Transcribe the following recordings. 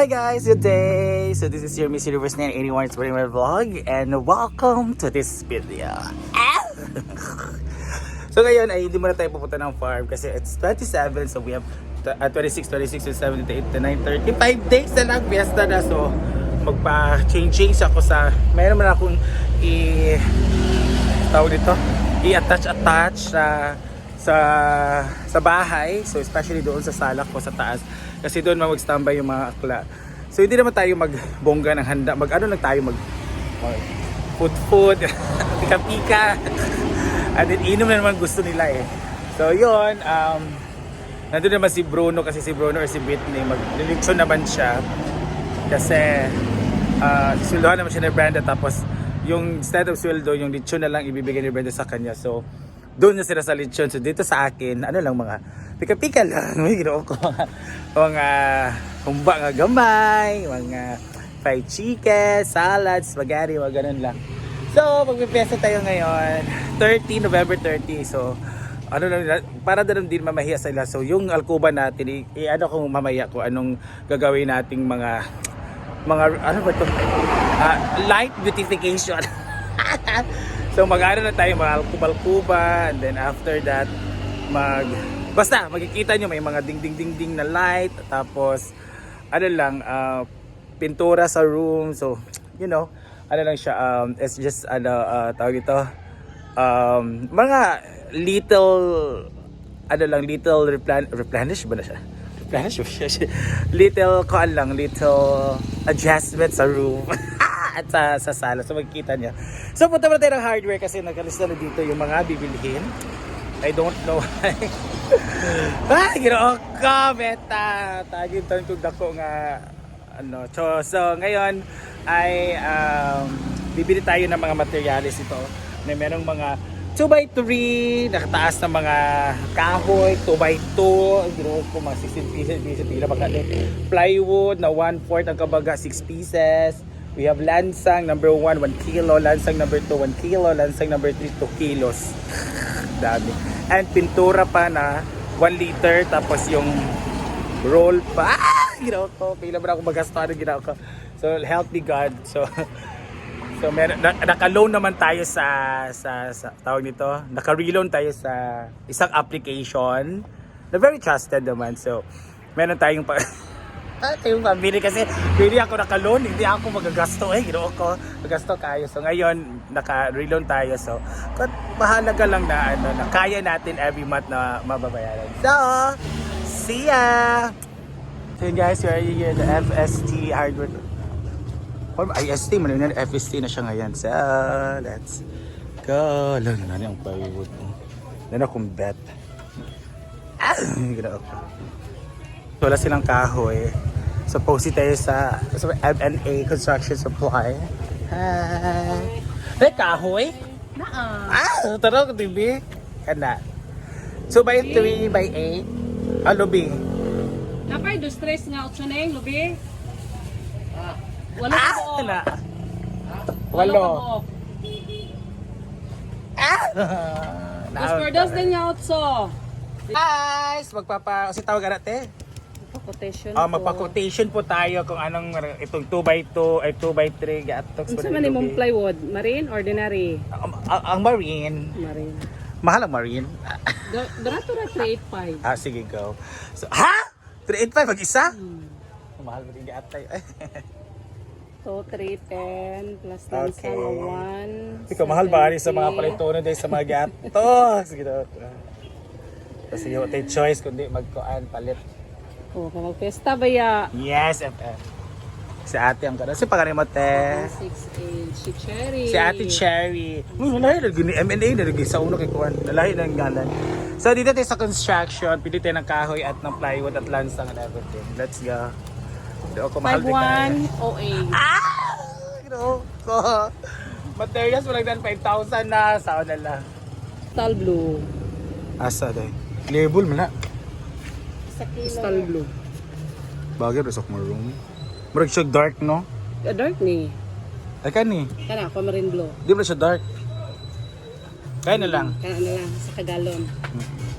Hi guys, good day! So this is your Miss Universe 981 Spring Vlog and welcome to this video. So ngayon ay hindi muna tayo pupunta ng farm kasi it's 27 so we have uh, 26, 26, 27, 28, 29, 35 days na lang fiesta na so magpa-change-change ako sa mayroon man akong i tawag dito i-attach-attach sa sa sa bahay so especially doon sa salak ko sa taas kasi doon mag-standby yung mga akla. So hindi naman tayo magbongga ng handa. Mag ano lang tayo mag, mag food food pika pika and then inom na naman gusto nila eh. So yun um nandun naman si Bruno kasi si Bruno or si Whitney mag naman siya. Kasi uh, sweldohan naman siya ni Brenda. Tapos yung instead of sweldo, yung lechon na lang ibibigay ni Brenda sa kanya. So, doon na sila sa lechon. So, dito sa akin, ano lang mga pika-pika lang. May ginawa ko mga, mga humba nga gamay, mga fried chicken, salad, spaghetti, mga ganun lang. So, magpipesa tayo ngayon, 30, November 30. So, ano lang, para na din mamahiya sila. So, yung alkuba natin, i, i- ano kung mamaya ko anong gagawin nating mga mga ano ba ito? Ah, light beautification. so mag-ano na tayo, mga alkubal-kuba and then after that mag basta makikita nyo may mga ding ding ding ding na light tapos ano lang ah, pintura sa room so you know ano lang siya um, it's just ano ah, tawag ito um, mga little ano lang little replan replenish ba na siya? Replenish ba siya? Little kuan lang little adjustment sa room at sa, sa sala so magkikita niya so punta muna tayo ng hardware kasi nagkalista na dito yung mga bibilhin I don't know why ah ginoo ko beta tagin taon kong dako nga ano so, so ngayon ay um, bibili tayo ng mga materials ito na merong mga 2x3 nakataas na mga kahoy 2x2 ginoo ko mga 16 pieces pieces pila baka plywood na 1/4 ang kabaga 6 pieces We have lansang number 1, 1 kilo. Lansang number 2, 1 kilo. Lansang number 3, 2 kilos. Dami. And pintura pa na 1 liter. Tapos yung roll pa. Ah! Ginawa ko. Pila ba ako magasto? Ano ginawa ko? So, help me God. So, so meron, na, naka-loan naman tayo sa, sa, sa tawag nito. Naka-reloan tayo sa isang application na very trusted naman. So, meron tayong pa... Ah, yung pambili kasi pili ako naka-loan, hindi ako magagasto eh, ginoo ko, magasto kayo. So ngayon, naka-reloan tayo. So, mahalaga lang na ano, na kaya natin every month na mababayaran. So, see ya! So yun guys, we're here at the FST hardware. Or IST, yun, FST na siya ngayon. So, let's go. Lang na ang plywood mo. Yan akong bet. Ah, ginoo ko. Wala silang kahoy. So, post tayo sa, sa M&A Construction Supply. Hi! May kahoy? Naa. Ah! Tara ko, TV. Kana. So, by 3 by 8? Ah, lobby. Napay do stress nga option na yung lubi. Walo Ah! ka buo. Kana. Walo ka Walo. buo. Ah! Dos por dos din nga otso. Guys! Magpapa... Kasi tawag anak te? Quotation Ah, magpa-quotation po tayo kung anong itong 2x2 ay 2x3 gatok. Unsa man imong plywood? Marine? Ordinary? Ang, ang, ang marine, Marine. mahal ang marine. Dorato na 385. Ah, sige, go. So, ha? 385 mag-isa? Hmm. Mahal mo rin gatay. So 310 plus Okay. 1. Ikaw, mahal ba rin sa mga palitono dahil sa mga gato? Sige daw. Kasi yung tayo choice kundi magkuan palit. Oh, kung magpesta ba ya? Yes, FF. Si ate ang gano'n. Si pangalan mo, te. 6 si Cherry. Si ate Cherry. Hmm, nalahi na gini M&A na lagi sa uno kay Kuan. Nalahi na ngalan. So dito tayo sa construction, pili tayo ng kahoy at ng plywood at lansang and everything. Let's go. Dito ako mahal din kayo. 5108. Ah! Ginoo ko. Materials mo lang dan 5,000 na. Saan na lang. Crystal blue. Asa day? Label mo na. Sa kilo. Crystal blue. Bagay rin sa room. Murag siya dark, no? Ah, dark ni. Ay, kan ni. Kana, aquamarine blue. Di ba siya dark? Kaya na lang. Kana na lang sa kagalon.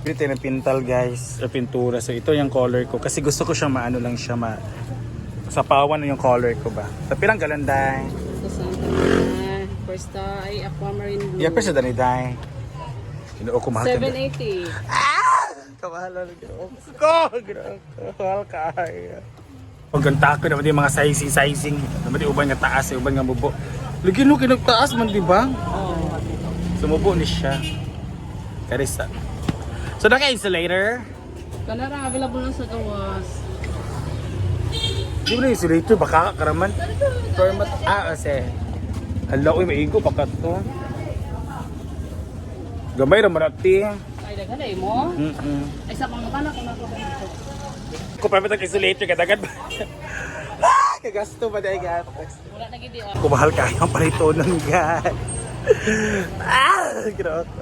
Dito tayo ng pintal, guys. O pintura. So, ito yung color ko. Kasi gusto ko siya maano lang siya ma... Sa pawan na yung color ko ba. Sa pilang galanday. Sa. First ay aquamarine blue. Yeah, pero sa daniday. Ginoo ko mahal ka. 780. Ah! Na ginoo ko. Ginoo ko. Mahal ka. Pag ganta ko naman yung mga sizing-sizing. Naman yung uban nga taas, yung uban nga mubo. Lagi no, kinagtaas man, di ba? Sumubo ni siya. Karisa. So, naka-insulator. Kanara available lang sa gawas. Di ba na insulator? Baka karaman. Format. Ah, kasi. Hala, uy, maigo. Baka to. Gamay naman natin. Ay daghan ay mo. Mm-mm. Ay sa kung kana ko na ko dito. Kung pa itong insulator, kadagan ba? ah, kagasto ba dahil ka? Wala na gid ah. Kumahal kayo ang palito ng guys. ah, ginawa ko.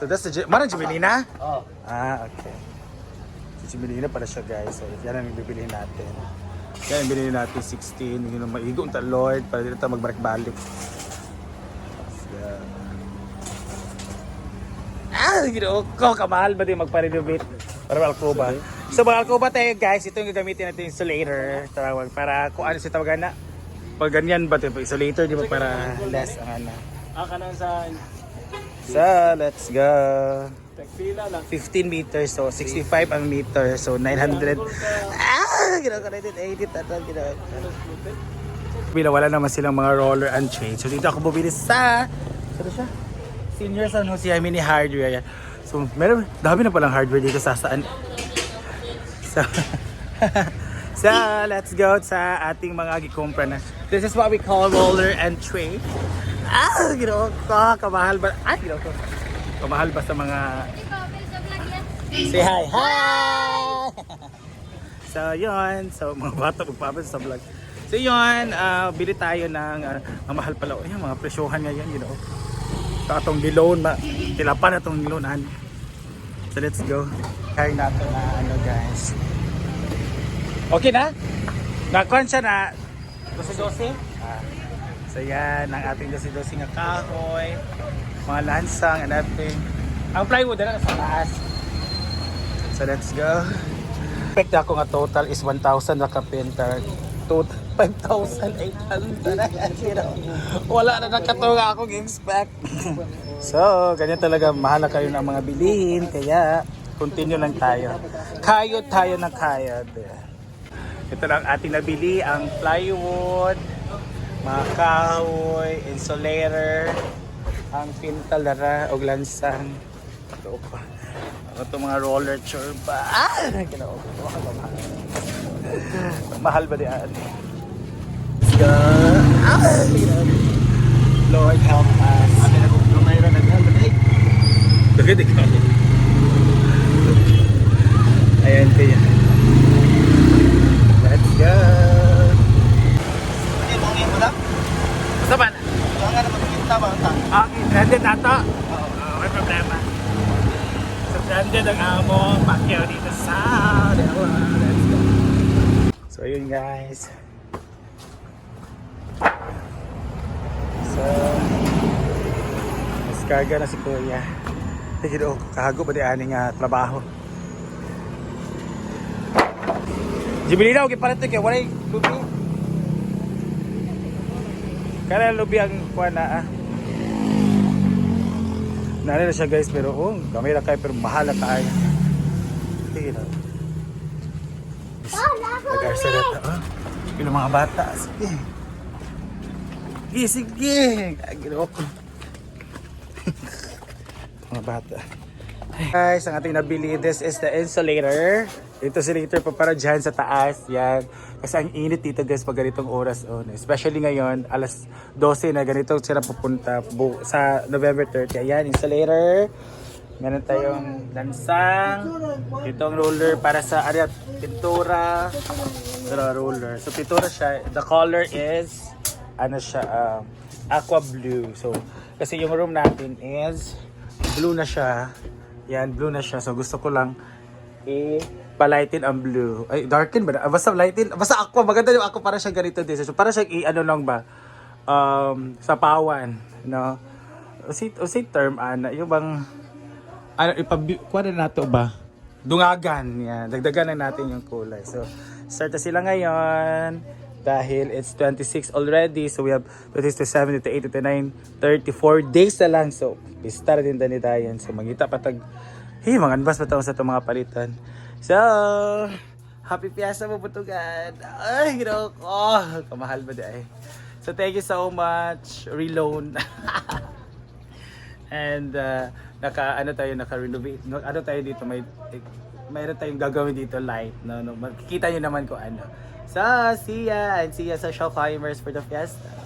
So that's the Marang Jimelina? Oh. Ah, okay. Si Jimelina pala siya guys. So yan ang bibilihin natin. Yan ang binili natin 16. Yun ang maigo ang Lord para dito tayo magbalik-balik. Let's go. Ah, ginawa ko. Kamahal ba din magpa-renovate? Para ba Alcoba? So mga Alcoba tayo guys, ito yung gagamitin natin insulator. Tawag para kung ano si tawagan na. Pag ganyan ba ito, insulator di ba para less ang ano. Ah, kanan sa So, let's go. Tagpila lang. 15 meters, so 65 ang meter, so 900. Ah! Ginawa ko 980 tatal, ginawa ko. Bila wala naman silang mga roller and chain. So dito ako bumili sa, ano siya? Senior San Jose Mini Hardware. Yan. So meron, dami na palang hardware dito sa saan. So, so let's go sa ating mga gikumpra na. This is what we call roller and tray. Ah, ginawa ko. Kamahal ba? Ah, ginawa ko. Kamahal ba sa mga Say hi. Hi! so, yun. So, mga bata magpapasa sa vlog. So, yun. ah, bili tayo ng, uh, mahal pala. Ayan, mga presyohan ngayon, you know. Sa atong tilapan na itong loanan. So, let's go. Kaya natin na, ano, guys. Okay na? Nakuhan siya na 12-12? Ah. So, yan. Ang ating 12-12 nga kahoy. Mga lansang and everything. Ang plywood na sa taas. So let's go. Expect ako nga total is 1,000 na kapinter. Total 5,800. You know, Wala na nakatunga akong expect. so, ganyan talaga. Mahal na kayo ng mga bilihin. Kaya, continue lang tayo. Kayod tayo ng kayod. Ito lang ating nabili. Ang plywood, mga kahoy, insulator, ang pintalara o lansang. Ito pa. Itong mga roller churba. Ah! Ginawa ko. Mahal? Mahal ba diyan? Let's go. Ah! Ginawa ko. Lord help us. Ate na kung ra naghan eh. Dagad ikaw. Ayan kaya. Let's go. Hindi mo ngin mo lang. Basta ba? Ang nga naman kita ba ta. Okay, branded na to. Oo, may problema. So, branded ang amo. Pacquiao dito sa Dewa. So, yun guys. So, mas karga na si Kuya. Sige do, kahago ba di aning nga trabaho? Jimmy daw, kipalit kay walay lubi. Kaya lubi ang kuha na ah. Nari na siya guys, pero oh, na kayo, pero mahal na kayo. Sige. Nag-arsalat na, ah. Yung mga bata, sige. Sige, sige. Ginawa ko. mga bata. Guys, ang ating nabili, this is the insulator. Ito insulator pa para dyan sa taas. Yan. Kasi ang init dito guys pag ganitong oras. Oh, especially ngayon, alas 12 na ganito sila pupunta sa November 30. Ayan, insulator. Meron tayong lansang. Itong roller para sa ano, yan, pintura. Roller. So pintura siya. The color is ano siya, um, aqua blue. So, kasi yung room natin is blue na siya. Yan, blue na siya. So, gusto ko lang i-palighten ang blue. Ay, darken ba? na? Ah, Basta lighten. Basta aqua. Maganda yung aqua para siya ganito din. So, para siya i-ano lang ba? Um, sa pawan. No? O si, o si term, ana. Yung bang, ano, ipabi, na nato ba? dungagan. Yan. Dagdagan na natin yung kulay. So, start na sila ngayon. Dahil it's 26 already. So, we have 26 to 7 to 8 to 9, 34 days na lang. So, start din dani tayo. So, magita patag. Hey, mga anbas pa sa itong mga palitan. So, happy fiesta mo putugan. Ay, ginawa ko. Kamahal ba di ay. So, thank you so much. Reloan. And uh, naka ano tayo naka renovate no, ano tayo dito may mayroon tayong gagawin dito light no, no makikita niyo naman kung ano. So, see ya and see ya sa Shopheimers for the fiesta.